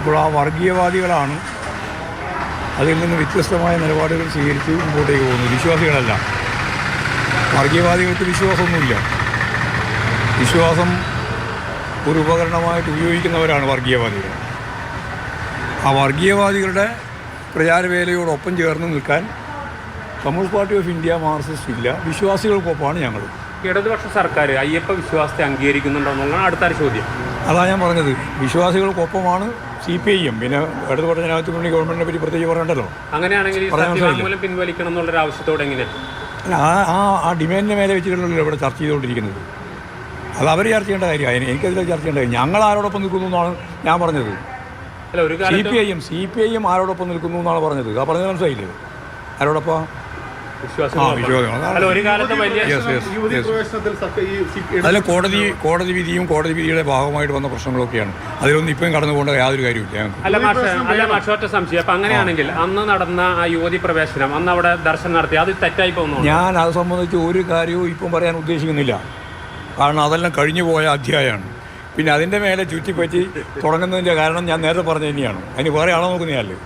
അപ്പോൾ ആ വർഗീയവാദികളാണ് അതിൽ നിന്ന് വ്യത്യസ്തമായ നിലപാടുകൾ സ്വീകരിച്ച് മുമ്പോട്ടേക്ക് പോകുന്നു വിശ്വാസികളല്ല. വർഗീയവാദികൾക്ക് വിശ്വാസമൊന്നുമില്ല. വിശ്വാസം ഒരു ഉപകരണമായിട്ട് ഉപയോഗിക്കുന്നവരാണ് വർഗീയവാദികൾ. ആ വർഗീയവാദികളുടെ പ്രചാരവേലയോടൊപ്പം ചേർന്ന് നിൽക്കാൻ communist party of India Marxist ഇല്ല. വിശ്വാസികൾക്കൊപ്പമാണ് ഞങ്ങൾ. ഇടതുപക്ഷ സർക്കാർ അയ്യപ്പ വിശ്വാസത്തെ അംഗീകരിക്കുന്നുണ്ടോ എന്നുള്ളതാണ് അടുത്തൊരു ചോദ്യം. അതാ ഞാൻ പറഞ്ഞത്. വിശ്വാസികൾക്കൊപ്പമാണ് സി പി ഐ എം പിന്നെ ഇടതുപക്ഷ ജനാധിപത്യ മുന്നണി ഗവൺമെന്റിനെ പറ്റി പ്രത്യേകിച്ച് പറയണ്ടല്ലോ. അങ്ങനെയാണെങ്കിൽ പിൻവലിക്കണം എന്നുള്ള ആവശ്യത്തോടെ ആ ആ മേലെ വെച്ചിട്ടുള്ളല്ലോ ഇവിടെ ചർച്ച ചെയ്തുകൊണ്ടിരിക്കുന്നത്? അത് അവർ ചർച്ച ചെയ്യേണ്ട കാര്യമാണ്. എനിക്കതിൽ ചർച്ച ചെയ്യേണ്ട കാര്യം. ഞങ്ങൾ ആരോടൊപ്പം നിൽക്കുന്നു എന്നാണ് ഞാൻ പറഞ്ഞത്. C P I M C P I M ആരോടൊപ്പം നിൽക്കുന്നു എന്നാണ് പറഞ്ഞത്. ആ പറഞ്ഞത് മനസ്സിലായില്ലേ? ആരോടൊപ്പം? അതിൽ കോടതി കോടതി വിധിയും കോടതി വിധിയുടെ ഭാഗമായിട്ട് വന്ന പ്രശ്നങ്ങളൊക്കെയാണ്. അതിലൊന്നും ഇപ്പം കടന്നു പോകേണ്ട യാതൊരു കാര്യമില്ല അല്ല മാഷ അല്ല മാഷ സംശയം. അപ്പൊ അങ്ങനെയാണെങ്കിൽ അന്ന് നടന്ന ആ യുവതി പ്രവേശനം അന്ന് അവിടെ ദർശനം നടത്തി അത് തെറ്റായി പോകുന്നു ഞാൻ അത് സംബന്ധിച്ച് ഒരു കാര്യവും ഇപ്പം പറയാൻ ഉദ്ദേശിക്കുന്നില്ല. കാരണം അതെല്ലാം കഴിഞ്ഞു പോയ അധ്യായമാണ്. പിന്നെ അതിന്റെ മേലെ ചുറ്റിപ്പറ്റി തുടങ്ങുന്നതിന്റെ കാരണം ഞാൻ നേരത്തെ പറഞ്ഞു തന്നെയാണ്. അതിന് വേറെ ആളെ നോക്കുന്നതല്ലേ?